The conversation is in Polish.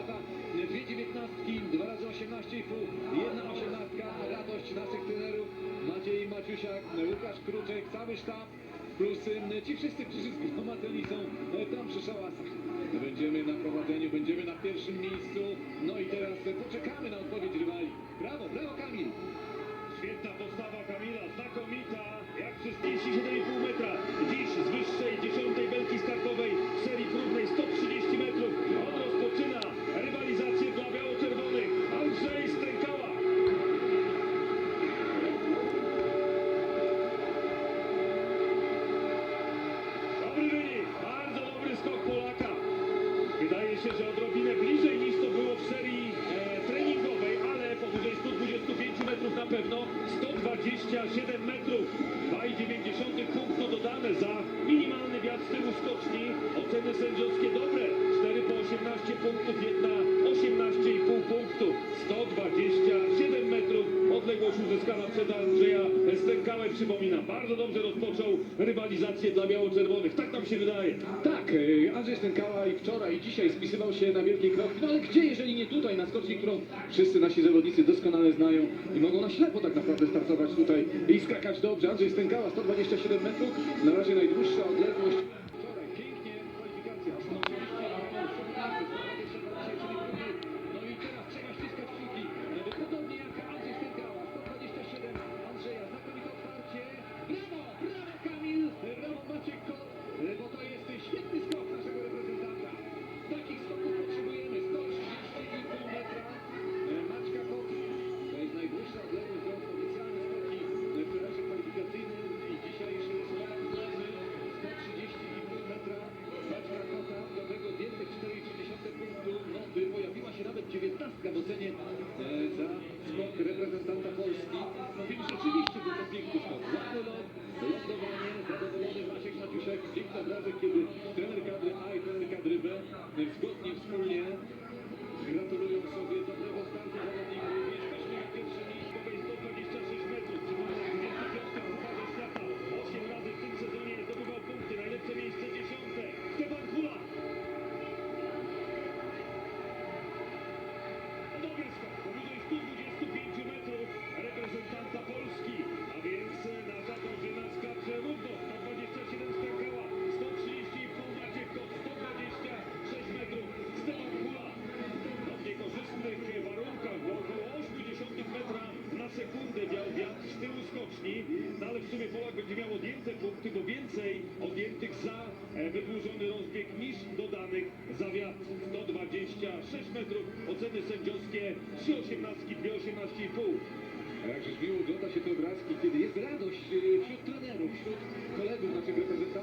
Olimpiada. Dwie dziewiętnastki, dwa razy osiemnaście i pół, jedna osiemnastka. Radość naszych trenerów Maciej Maciusiak, Łukasz Kruczek, cały sztab. Plus ci wszyscy, którzy zgromadzeni są e, tam przy szałasach. Będziemy na prowadzeniu, będziemy na pierwszym miejscu. No i teraz e, poczekamy na odpowiedź 127 metrów, 2,9 punktu dodane za minimalny wiatr z tyłu skoczni. Oceny sędziowskie dobre, 4 po 18 punktów, jedna 18,5 punktu. 127 metrów, odległość uzyskana przez Andrzeja Stękałę, przypominam. Bardzo dobrze rozpoczął rywalizację dla biało-czerwonych, tak nam się wydaje. Tak, e, Andrzej Stękała i wczoraj i dzisiaj spisywał się na wielkiej kroki. No ale gdzie, jeżeli nie tutaj, na skoczni, którą wszyscy nasi zawodnicy doskonale znają i mogą na ślepo tak naprawdę startować tutaj i skakać dobrze. Andrzej Stękała 127 metrów, na razie najdłuższa odległość. No ale w sumie Polak będzie miał odjęte punkty, bo więcej odjętych za e, wydłużony rozbieg niż dodanych za wiatr. 126 metrów, oceny sędziowskie 3 osiemnastki, 2 18,5. A jakżeż miło ogląda się te obrazki, kiedy jest radość e, wśród trenerów, wśród kolegów naszych reprezentantów.